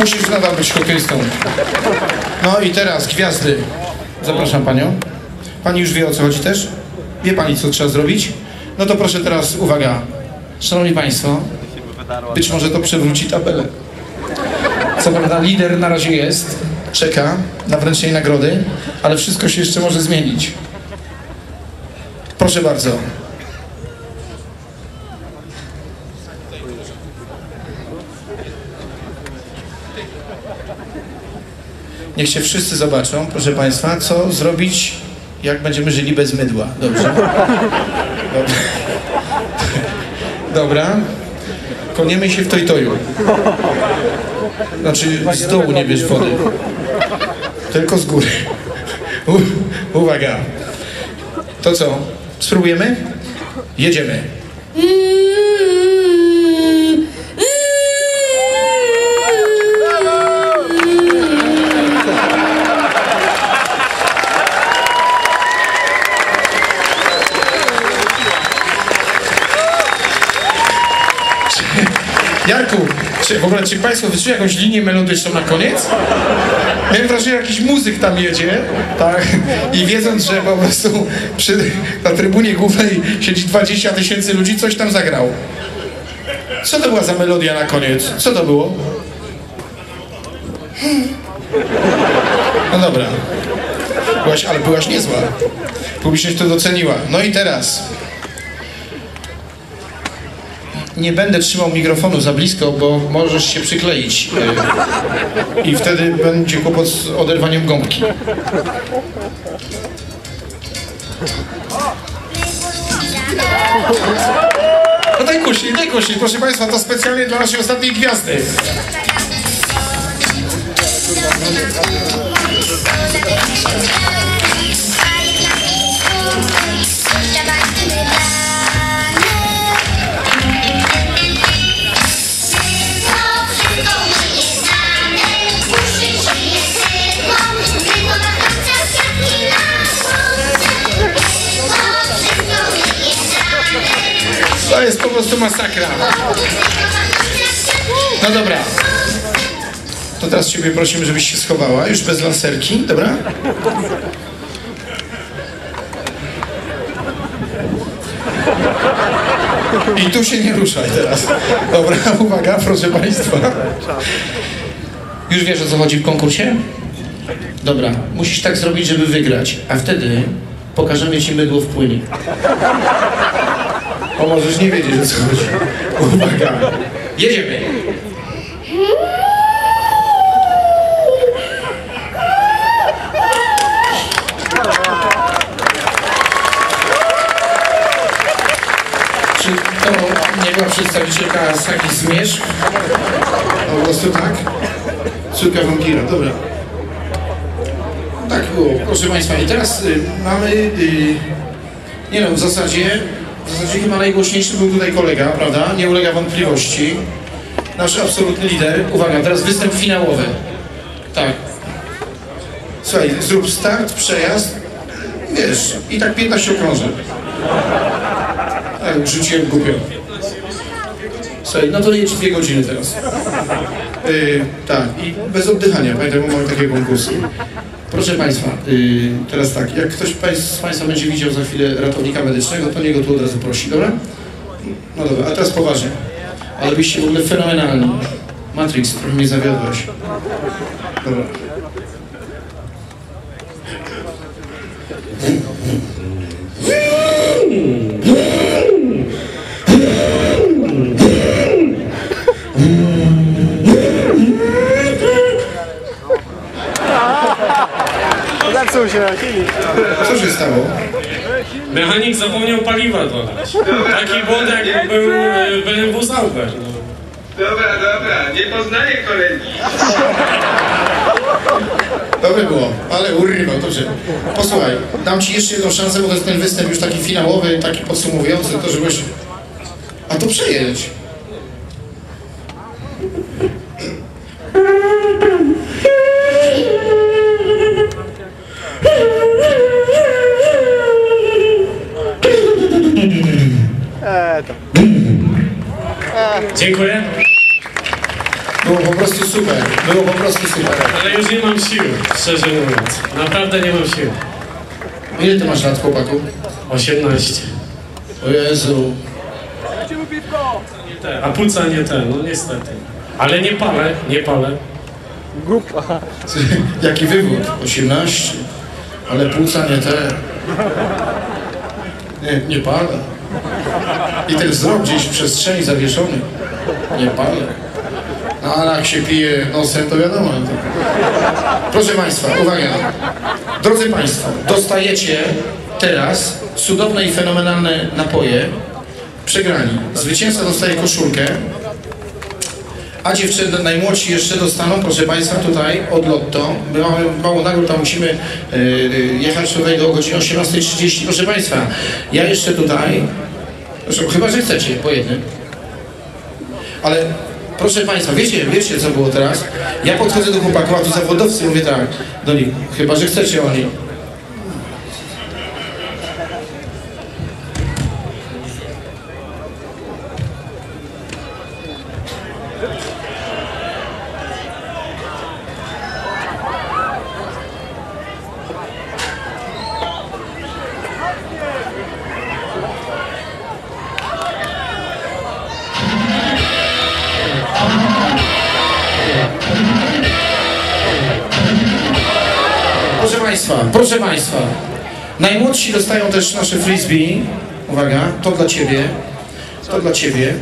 Musisz nadal być hokejistą. No i teraz gwiazdy. Zapraszam panią. Pani już wie o co chodzi też? Wie pani co trzeba zrobić? No to proszę teraz uwaga. Szanowni państwo, być może to przewróci tabelę. Co prawda lider na razie jest, czeka na wręczenie nagrody, ale wszystko się jeszcze może zmienić. Proszę bardzo. Niech się wszyscy zobaczą, proszę Państwa, co zrobić, jak będziemy żyli bez mydła. Dobrze? Dobra. Dobra. Koniemy się w tojtoju. Znaczy z dołu nie bierz wody. Tylko z góry. U, uwaga. To co? Spróbujemy? Jedziemy. Czy w ogóle czy Państwo wyczuli jakąś linię melodyczną na koniec? Miałem wrażenie, że jakiś muzyk tam jedzie, tak? I wiedząc, że po prostu przy, na trybunie głównej siedzi 20 tysięcy ludzi, coś tam zagrał. Co to była za melodia na koniec? Co to było? No dobra. Byłaś, ale byłaś niezła. Publiczność to doceniła. No i teraz nie będę trzymał mikrofonu za blisko, bo możesz się przykleić. yy, I wtedy będzie kłopot z oderwaniem gąbki. No daj kusi, daj kusi. Proszę Państwa, to specjalnie dla naszej ostatniej gwiazdy. To jest po prostu masakra. No dobra. To teraz Ciebie prosimy, żebyś się schowała, już bez laserki, dobra? I tu się nie ruszaj teraz. Dobra, uwaga, proszę Państwa. Już wiesz o co chodzi w konkursie? Dobra, musisz tak zrobić, żeby wygrać, a wtedy pokażemy Ci mydło w płynie. O, możesz nie wiedzieć o co chodzi. Uwaga. Jedziemy. Czy to nie była przedstawicielka Sagi Zmierzch? Po prostu tak? Córka wampira, dobra. Tak było, proszę Państwa. I teraz y, mamy, y, nie no, w zasadzie, w zasadzie chyba najgłośniejszy był tutaj kolega, prawda? Nie ulega wątpliwości. Nasz absolutny lider. Uwaga, teraz występ finałowy. Tak. Słuchaj, zrób start, przejazd, wiesz, i tak 15 okrążeń. Tak, rzuciłem głupio. Słuchaj, no to jedź dwie godziny teraz. Yy, tak, i bez oddychania, pamiętaj, bo mamy takie konkursy. Proszę Państwa, yy, teraz tak, jak ktoś z Państwa będzie widział za chwilę ratownika medycznego, to niego tu od razu prosi, dobra? No dobra, a teraz poważnie. Ale byście w ogóle fenomenalni. Matrix, trochę mnie zawiodłeś. Dobra. Zepsuł się silnik. Co się stało? Mechanik zapomniał paliwa dodać. Taki błąd jak był BMW Sauber. Dobra, dobra, nie poznaję kolegi. Dobre było, ale urywał, dobrze. Posłuchaj, dam Ci jeszcze jedną szansę, bo to jest ten występ już taki finałowy, taki podsumowujący, to żebyś... A to przejedź. To. Dziękuję. Było po prostu super. było po prostu super. Ale już nie mam sił, szczerze mówiąc. Naprawdę nie mam sił. Ile ty masz lat, chłopaku? 18. O Jezu. Nie te, a płuca nie te, no niestety. Ale nie palę, nie palę. Głupa. Jaki wywód? 18. Ale płuca nie te. Nie, nie palę. I ten wzrok gdzieś w przestrzeni zawieszony. Nie palę. No ale jak się pije nosem, to wiadomo. To... Proszę Państwa, uwaga. Drodzy Państwo, dostajecie teraz cudowne i fenomenalne napoje. Przegrani. Zwycięzca dostaje koszulkę. A dziewczyny najmłodsi jeszcze dostaną, proszę Państwa, tutaj od Lotto. My mamy mało nagród, tam musimy e, e, jechać tutaj do godziny 18.30. Proszę Państwa, ja jeszcze tutaj, proszę, chyba że chcecie, po jednym. Ale proszę Państwa, wiecie, wiecie co było teraz? Ja podchodzę do chłopaków, a tu zawodowcy mówię tak do nich, chyba że chcecie oni. Proszę Państwa, proszę Państwa, najmłodsi dostają też nasze frisbee. Uwaga, to dla Ciebie, to dla Ciebie.